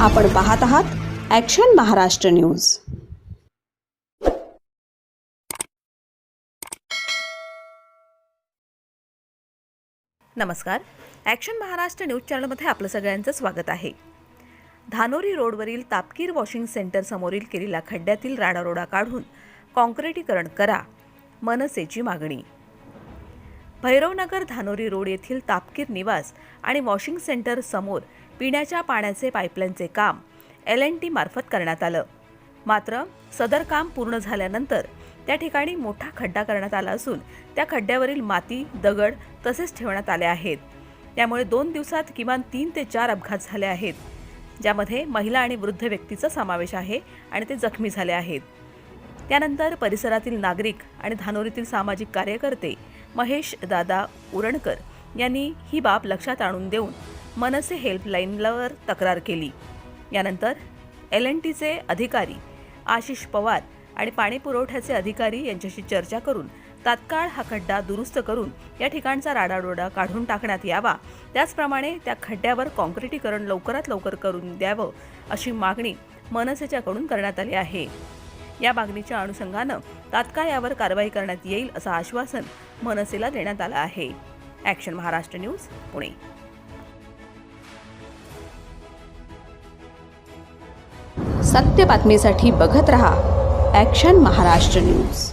आपण पाहत आहात ॲक्शन महाराष्ट्र न्यूज नमस्कार. ॲक्शन महाराष्ट्र न्यूज चॅनलमध्ये आपलं सगळ्यांचं स्वागत आहे. धानोरी रोडवरील तापकीर वॉशिंग सेंटर समोरील केलेल्या खड्ड्यातील राडारोडा काढून काँक्रिटीकरण करा मनसेची मागणी. भैरवनगर धानोरी रोड येथील तापकीर निवास आणि वॉशिंग सेंटर समोर पिण्याच्या पाण्याचे पाईपलाईनचे काम एल एन टी मार्फत करण्यात आलं. मात्र सदर काम पूर्ण झाल्यानंतर त्या ठिकाणी मोठा खड्डा करण्यात आला असून त्या खड्ड्यावरील माती दगड तसेच ठेवण्यात आले आहेत. त्यामुळे दोन दिवसात किमान तीन ते चार अपघात झाले आहेत ज्यामध्ये महिला आणि वृद्ध व्यक्तीचा समावेश आहे आणि ते जखमी झाले आहेत. त्यानंतर परिसरातील नागरिक आणि धानोरीतील सामाजिक कार्यकर्ते महेश दादा उरणकर यांनी ही बाब लक्षात आणून देऊन मनसे हेल्पलाईनवर तक्रार केली. यानंतर एल एन टीचे अधिकारी आशिष पवार आणि पाणी पुरवठ्याचे अधिकारी यांच्याशी चर्चा करून तात्काळ हा खड्डा दुरुस्त करून या ठिकाणचा राडाडोडा काढून टाकण्यात यावा. त्याचप्रमाणे त्या खड्ड्यावर काँक्रिटीकरण लवकरात लवकर करून द्यावं अशी मागणी मनसेच्याकडून करण्यात आली आहे. या मागणीच्या अनुषंगानं तात्काळ यावर कारवाई करण्यात येईल असं आश्वासन मनसेला देण्यात आलं आहे. Action Maharashtra news Pune. सत्य बातमीसाठी बघत रहा ॲक्शन महाराष्ट्र न्यूज